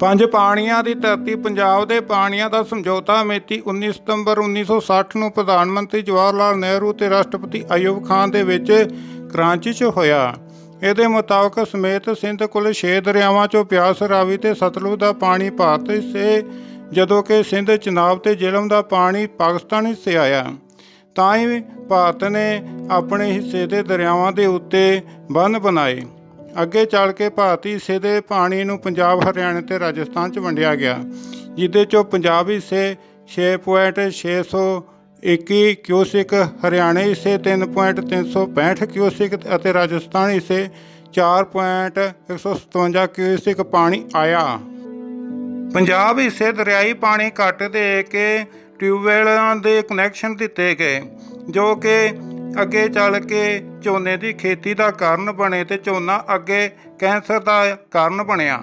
ਪੰਜ ਪਾਣੀਆਂ ਦੀ ਧਰਤੀ ਪੰਜਾਬ ਦੇ ਪਾਣੀਆਂ ਦਾ ਸਮਝੌਤਾ ਮਿਤੀ 19 ਸਤੰਬਰ 1960 ਨੂੰ ਪ੍ਰਧਾਨ ਮੰਤਰੀ ਜਵਾਹਰ ਲਾਲ ਨਹਿਰੂ ਤੇ ਰਾਸ਼ਟਰਪਤੀ ਅਯੂਬ ਖਾਨ ਦੇ ਵਿੱਚ ਕਰਾਂਚੀ 'ਚ ਹੋਇਆ। ਇਹਦੇ ਮੁਤਾਬਕ ਸਮੇਤ ਸਿੰਧ ਕੁੱਲ 6 ਦਰਿਆਵਾਂ 'ਚੋਂ ਬਿਆਸ ਰਾਵੀ ਤੇ ਸਤਲੁਜ ਦਾ ਪਾਣੀ ਭਾਰਤ ਹਿੱਸੇ, ਜਦੋਂ ਕਿ ਸਿੰਧ, ਚਨਾਬ ਤੇ ਜੇਹਲਮ ਦਾ ਪਾਣੀ ਪਾਕਿਸਤਾਨ ਹਿੱਸੇ ਆਇਆ। ਤਾਂ ਹੀ ਭਾਰਤ ਨੇ ਆਪਣੇ ਹਿੱਸੇ ਦੇ ਦਰਿਆਵਾਂ ਦੇ ਉੱਤੇ ਬੰਨ ਬਣਾਏ। ਅੱਗੇ ਚੱਲ ਕੇ ਭਾਰਤੀ ਹਿੱਸੇ ਦੇ ਪਾਣੀ ਨੂੰ ਪੰਜਾਬ, ਹਰਿਆਣਾ ਤੇ ਰਾਜਸਥਾਨ ਚ ਵੰਡਿਆ ਗਿਆ ਜਿਹਦੇ ਚੋਂ ਪੰਜਾਬ ਹਿੱਸੇ 6.621 ਕਿਊਸਿਕ, ਹਰਿਆਣੇ ਹਿੱਸੇ 3.365 ਕਿਊਸਿਕ ਅਤੇ ਰਾਜਸਥਾਨ ਹਿੱਸੇ 4.157 ਕਿਊਸਿਕ ਪਾਣੀ ਆਇਆ। ਪੰਜਾਬ ਹਿੱਸੇ ਦਰਿਆਈ ਪਾਣੀ ਘੱਟ ਦੇ ਕੇ ਟਿਊਬਵੈਲਾਂ ਦੇ ਕਨੈਕਸ਼ਨ ਦਿੱਤੇ ਗਏ, ਜੋ ਕਿ ਅੱਗੇ ਚੱਲ ਕੇ ਝੋਨੇ ਦੀ ਖੇਤੀ ਦਾ ਕਾਰਨ ਬਣੇ ਤੇ ਝੋਨਾ ਅੱਗੇ ਕੈਂਸਰ ਦਾ ਕਾਰਨ ਬਣਿਆ।